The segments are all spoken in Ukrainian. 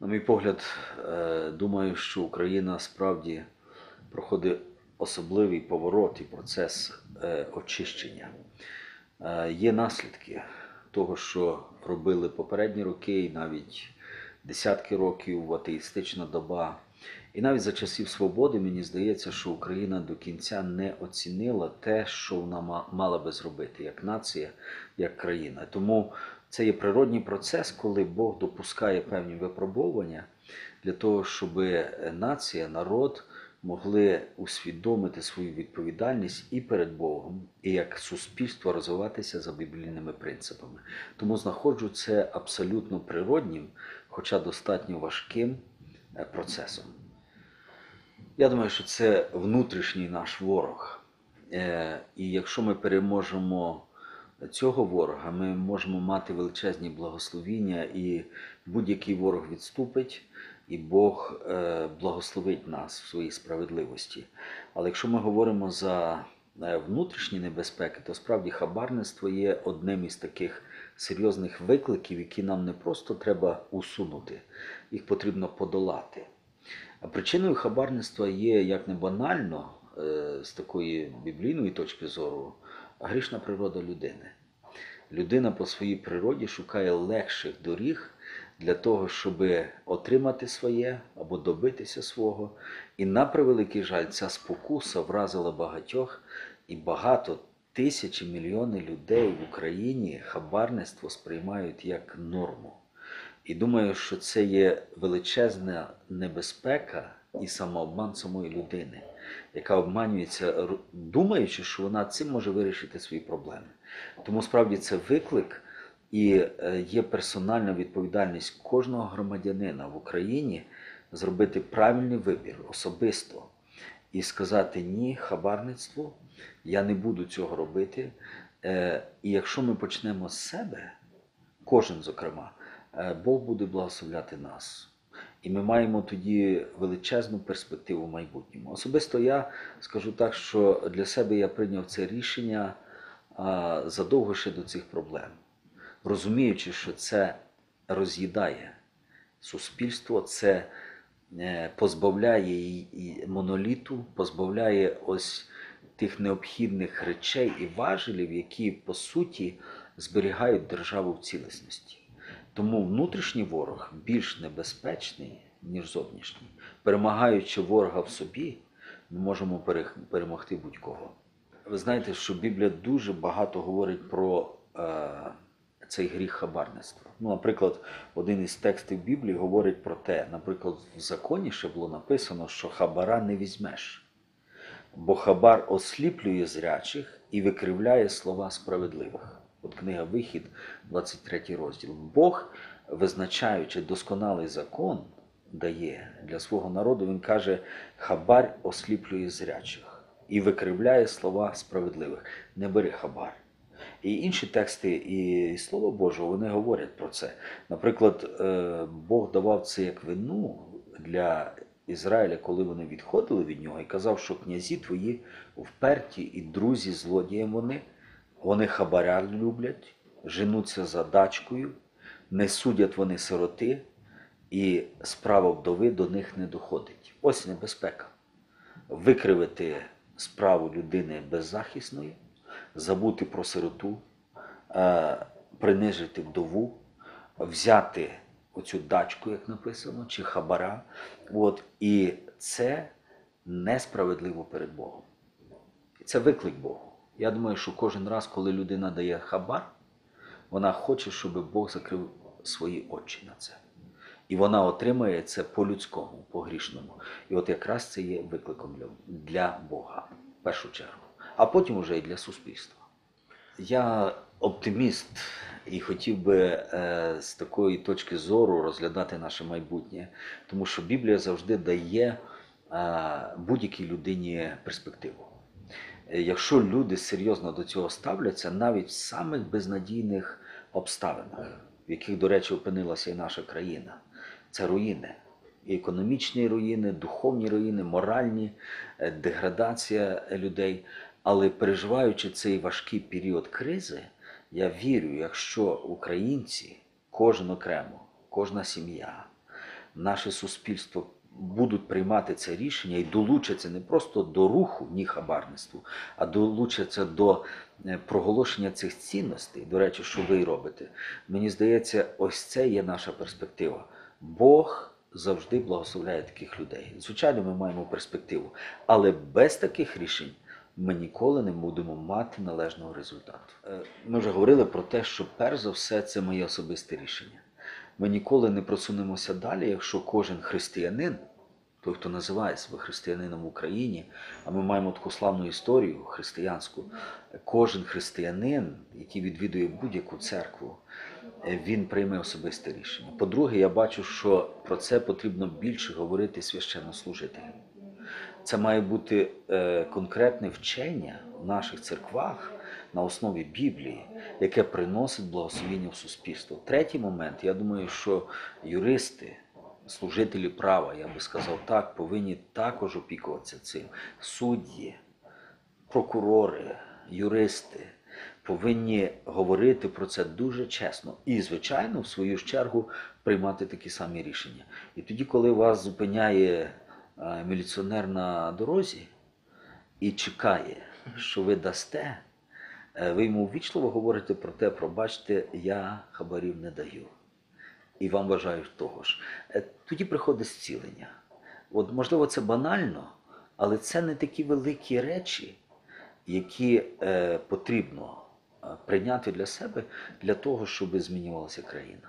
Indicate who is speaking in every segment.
Speaker 1: На мій погляд, е, думаю, що Україна справді проходить особливий поворот і процес е, очищення. Е, Є наслідки того, що робили попередні роки, і навіть десятки років, атеїстична доба. І навіть за часів свободи мені здається, що Україна до кінця не оцінила те, що вона ма- мала би зробити як нація, як країна. Тому це є природній процес, коли Бог допускає певні випробування для того, щоб нація, народ могли усвідомити свою відповідальність і перед Богом, і як суспільство розвиватися за біблійними принципами. Тому знаходжу це абсолютно природнім, хоча достатньо важким е, процесом. Я думаю, що це внутрішній наш ворог. Е, І якщо ми переможемо цього ворога, ми можемо мати величезні благословіння, і будь-який ворог відступить, і Бог е, благословить нас в своїй справедливості. Але якщо ми говоримо за е, внутрішні небезпеки, то справді хабарництво є одним із таких серйозних викликів, які нам не просто треба усунути, їх потрібно подолати. А причиною хабарництва є, як не банально, е, з такої біблійної точки зору, грішна природа людини. Людина по своїй природі шукає легших доріг для того, щоб отримати своє або добитися свого. І на превеликий жаль, ця спокуса вразила багатьох, і багато тисячі мільйони людей в Україні хабарництво сприймають як норму. І думаю, що це є величезна небезпека і самообман самої людини, яка обманюється, думаючи, що вона цим може вирішити свої проблеми. Тому справді це виклик і е, є персональна відповідальність кожного громадянина в Україні зробити правильний вибір особисто і сказати ні хабарництву, я не буду цього робити. Е, І якщо ми почнемо з себе, кожен зокрема, Бог буде благословляти нас. І ми маємо тоді величезну перспективу в майбутньому. Особисто я скажу так, що для себе я прийняв це рішення задовго ще до цих проблем, розуміючи, що це роз'їдає суспільство, це е, позбавляє і моноліту, позбавляє ось тих необхідних речей і важелів, які по суті зберігають державу в цілісності. Тому внутрішній ворог більш небезпечний, ніж зовнішній. Перемагаючи ворога в собі, ми можемо перемогти будь-кого. Ви знаєте, що Біблія дуже багато говорить про е, цей гріх хабарництва. Ну, наприклад, один із текстів Біблії говорить про те, наприклад, в законі ще було написано, що хабара не візьмеш, бо хабар осліплює зрячих і викривляє слова справедливих. От книга Вихід, 23 розділ. Бог, визначаючи досконалий закон, дає для свого народу, він каже, хабар осліплює зрячих і викривляє слова справедливих. Не бери хабар. І інші тексти і Слово Боже, вони говорять про це. Наприклад, е, Бог давав це як вину для Ізраїля, коли вони відходили від нього, і казав, що князі твої вперті і друзі злодіям вони, вони хабаря люблять, женуться за дачкою, не судять вони сироти, і справа вдови до них не доходить. Ось небезпека. Викривити справу людини беззахисної, забути про сироту, е, принижити вдову, взяти оцю дачку, як написано, чи хабара. От, і це несправедливо перед Богом. Це виклик Богу. Я думаю, що кожен раз, коли людина дає хабар, вона хоче, щоб Бог закрив свої очі на це. І вона отримає це по-людському, по-грішному. І от якраз це є викликом для, Бога в першу чергу, а потім вже і для суспільства. Я оптиміст і хотів би е, з такої точки зору розглядати наше майбутнє, тому що Біблія завжди дає е, будь-якій людині перспективу. Е, Якщо люди серйозно до цього ставляться, навіть в самих безнадійних обставинах, в яких, до речі, опинилася і наша країна, це руїни. І економічні руїни, духовні руїни, моральні, е, деградація людей. Але переживаючи цей важкий період кризи, я вірю, якщо українці, кожен окремо, кожна сім'я наше суспільство будуть приймати це рішення і долучаться не просто до руху ні хабарництву, а долучаться до е, проголошення цих цінностей, до речі, що ви робите. Мені здається, ось це є наша перспектива. Бог завжди благословляє таких людей. Звичайно, ми маємо перспективу, але без таких рішень ми ніколи не будемо мати належного результату. Е, Ми вже говорили про те, що перш за все це моє особисте рішення. Ми ніколи не просунемося далі, якщо кожен християнин, той, хто називає себе християнином в Україні, а ми маємо таку славну історію християнську, кожен християнин, який відвідує будь-яку церкву, е, він прийме особисте рішення. По-друге, я бачу, що про це потрібно більше говорити священнослужителям. Це має бути е, конкретне вчення в наших церквах на основі Біблії, яке приносить благословіння в суспільство. Третій момент, я думаю, що юристи, служителі права, я би сказав так, повинні також опікуватися цим. Судді, прокурори, юристи повинні говорити про це дуже чесно і, звичайно, в свою чергу приймати такі самі рішення. І тоді, коли вас зупиняє е, міліціонер на дорозі і чекає, що ви дасте, ви йому ввічливо говорите про те, пробачте, я хабарів не даю. І вам бажають того ж. Е, Тоді приходить зцілення. От, можливо, це банально, але це не такі великі речі, які е, потрібно е, прийняти для себе для того, щоб змінювалася країна.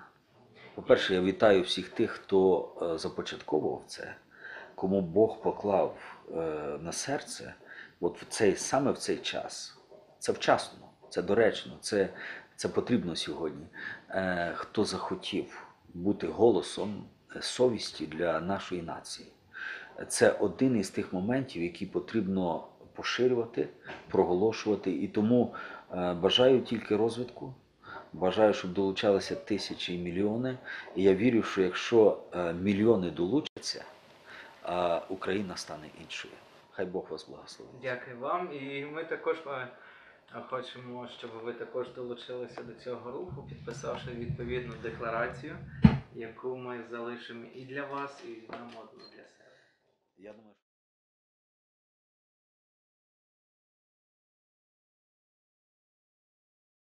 Speaker 1: По-перше, я вітаю всіх тих, хто е, започатковував це, кому Бог поклав е, на серце, от в цей, саме в цей час. Це вчасно, це доречно, це, це потрібно сьогодні. Е, хто захотів бути голосом е, совісті для нашої нації. Це один із тих моментів, які потрібно поширювати, проголошувати. І тому е, бажаю тільки розвитку. Бажаю, щоб долучалися тисячі і мільйони. І я вірю, що якщо е, мільйони долучаться, Україна стане іншою. Хай Бог вас благословить.
Speaker 2: Дякую вам. І ми також хочемо, щоб ви також долучилися до цього руху, підписавши відповідну декларацію, яку ми залишимо і для вас, і на модну для себе.
Speaker 1: Я думаю,